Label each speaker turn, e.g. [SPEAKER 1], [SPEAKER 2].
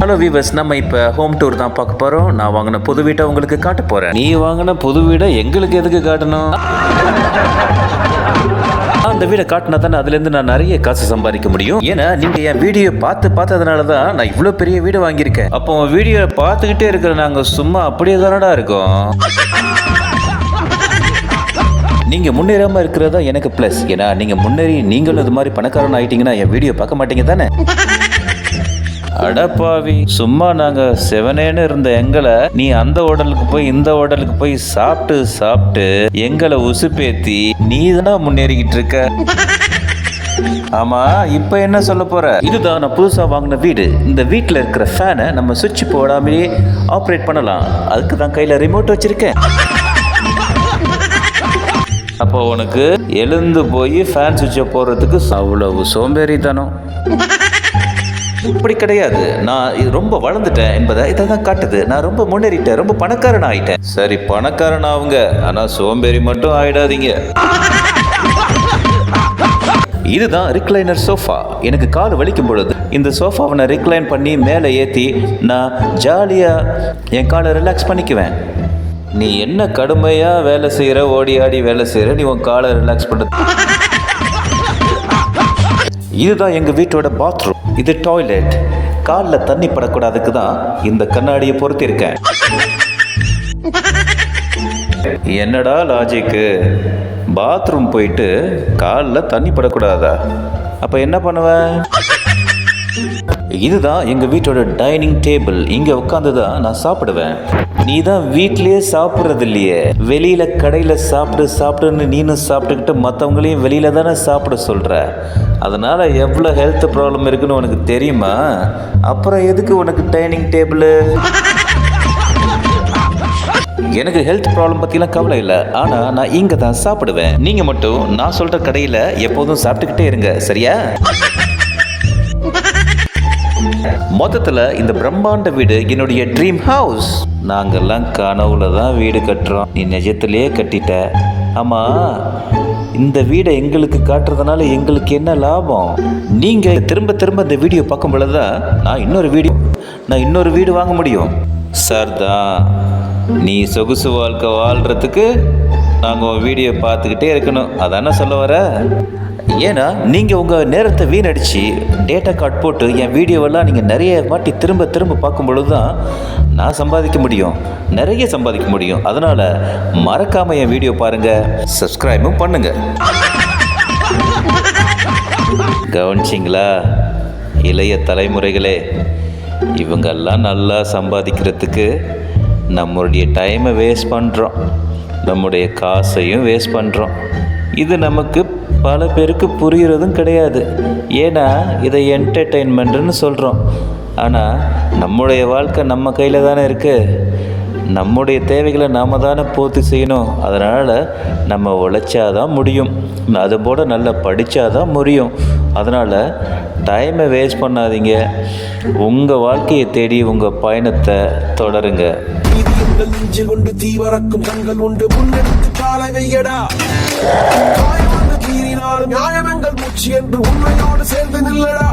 [SPEAKER 1] Hello viewers நம்ம இப்போ home tour தான் பார்க்க போகிறோம் நான் வாங்கின புது வீட்டை உங்களுக்கு காட்ட போகிறேன் நீ வாங்கின புது வீடை எங்களுக்கு எதுக்கு காட்டணும்? அந்த வீடை காட்டினா தானே அதுலேருந்து நான் நிறைய காசு சம்பாதிக்க முடியும். ஏன்னா நீங்கள் என் வீடியோ பார்த்து பார்த்ததுனால தான் நான் இவ்வளோ பெரிய வீடு வாங்கியிருக்கேன். அப்போ வீடியோ பார்த்துக்கிட்டே இருக்கிற நாங்கள் சும்மா அப்படியே தானடா இருக்கோம்? நீங்கள் முன்னேறாமல் இருக்கிறதா எனக்கு ப்ளஸ் ஏன்னா நீங்கள் முன்னேறி நீங்களும் இது மாதிரி பணக்காரன் ஆயிட்டீங்கன்னா என் வீடியோ பார்க்க மாட்டீங்க தானே? அடப்பாவி. சும்மா நாங்க செவனேன்னு இருந்த எங்களை நீ அந்த ஹோட்டலுக்கு போய் இந்த ஹோட்டலுக்கு போய் சாப்பிட்டு சாப்பிட்டு எங்களை உசுப்பேத்தி நீ தானே முன்னேறிக்கிட்டு இருக்க? ஆமா இப்ப என்ன சொல்ல போற? இதுதான் நான் புதுசா வாங்கின வீடு. இந்த வீட்டுல இருக்கிற ஃபேனை நம்ம சுவிட்ச் போடாமலே ஆப்ரேட் பண்ணலாம். அதுக்கு தான் கையில ரிமோட் வச்சிருக்கேன். அப்போ உனக்கு எழுந்து போய் ஃபேன் சுவிட்சை போடுறதுக்கு அவ்வளவு சோம்பேறித்தனம். இப்படி கிடையாது. நான் இது ரொம்ப வளர்ந்துட்டேன் என்பதை இதை தான் காட்டுது. நான் ரொம்ப முன்னேறிட்டேன். ரொம்ப பணக்காரன் ஆயிட்டேன். சரி பணக்காரன் ஆகுங்க ஆனால் சோம்பேறி மட்டும் ஆயிடாதீங்க. இதுதான் ரிக்ளைனர் சோஃபா எனக்கு கால் வலிக்கும் பொழுது இந்த சோஃபாவை நான் ரிக்ளைன் பண்ணி மேலே ஏற்றி நான் ஜாலியாக என் காலை ரிலாக்ஸ் பண்ணிக்குவேன். நீ என்ன கடுமையாக வேலை செய்கிற ஓடி ஆடி வேலை செய்கிற நீ உன் காலை ரிலாக்ஸ் பண்ண. இதுதான் எங்கள் வீட்டோட பாத்ரூம் இது டாய்லெட் காலில் தண்ணி படக்கூடாதுக்கு தான் இந்த கண்ணாடியை பொருத்திருக்கேன் என்னடா லாஜிக்கு பாத்ரூம் போயிட்டு காலில் தண்ணி படக்கூடாதா? அப்போ என்ன பண்ணுவேன் இதுதான் எங்கள் வீட்டோட டைனிங் டேபிள் இங்கே உட்காந்து தான் நான் சாப்பிடுவேன். நீ தான் வீட்லேயே சாப்பிட்றது இல்லையே வெளியில் கடையில் சாப்பிட்டு சாப்பிடுன்னு நீனும் சாப்பிட்டுக்கிட்டு மற்றவங்களையும் வெளியில் தானே சாப்பிட சொல்கிற அதனால் எவ்வளோ ஹெல்த் ப்ராப்ளம் இருக்குன்னு உனக்கு தெரியுமா? அப்புறம் எதுக்கு உனக்கு டைனிங் டேபிள் எனக்கு ஹெல்த் ப்ராப்ளம் பற்றிலாம் கவலை இல்லை. ஆனால் நான் இங்கே தான் சாப்பிடுவேன். நீங்கள் மட்டும் நான் சொல்கிற கடையில் எப்போதும் சாப்பிட்டுக்கிட்டே இருங்க. சரியா? மொத்தத்தில் இந்த பிரம்மாண்ட வீடு என்னுடைய ட்ரீம் ஹவுஸ் நாங்கெல்லாம் கனவுல தான் வீடு கட்டுறோம். நீ நிஜத்திலேயே கட்டிட்ட. ஆமாம் இந்த வீடை எங்களுக்கு காட்டுறதுனால எங்களுக்கு என்ன லாபம்? நீங்கள் திரும்ப திரும்ப இந்த வீடியோ பார்க்கும் பொழுது தான் நான் இன்னொரு வீடியோ நான் இன்னொரு வீடு வாங்க முடியும். சார் தான் நீ சொகுசு வாழ்க்கை வாழ்கிறதுக்கு நாங்கள் வீடியோ பார்த்துக்கிட்டே இருக்கணும். அதானே சொல்ல வர? ஏன்னா நீங்கள் உங்கள் நேரத்தை வீணடிச்சு டேட்டா கார்டு போட்டு என் வீடியோவெல்லாம் நீங்கள் நிறைய வாட்டி திரும்ப திரும்ப பார்க்கும் பொழுது தான் நான் சம்பாதிக்க முடியும். நிறைய சம்பாதிக்க முடியும். அதனால் மறக்காமல் என் வீடியோ பாருங்கள் சப்ஸ்கிரைபும் பண்ணுங்கள் கவனிச்சிங்களா? இளைய தலைமுறைகளே இவங்கெல்லாம் நல்லா சம்பாதிக்கிறதுக்கு நம்மளுடைய டைமை வேஸ்ட் பண்ணுறோம் நம்முடைய காசையும் வேஸ்ட் பண்ணுறோம் இது நமக்கு பல பேருக்கு புரிகிறதும் கிடையாது. ஏன்னா இதை என்டர்டெயின்மெண்ட்டுன்னு சொல்கிறோம் ஆனால் நம்முடைய வாழ்க்கை நம்ம கையில் தானே இருக்குது நம்முடைய தேவைகளை நாம் தானே பூர்த்தி செய்யணும். அதனால் நம்ம உழைச்சாதான் முடியும். அதுபோல் நல்லா படித்தாதான் முடியும். அதனால் டைமை வேஸ்ட் பண்ணாதீங்க. உங்கள் வாழ்க்கையை தேடி உங்கள் பயணத்தை தொடருங்க.
[SPEAKER 2] கொண்டு தீவரக்கும் கண்கள் உண்டு. முன்னெடுத்து காலை வையடா காயமன்று கீறினாலும் மூச்சு என்று உண்மையோடு சேர்ந்து நில்லடா.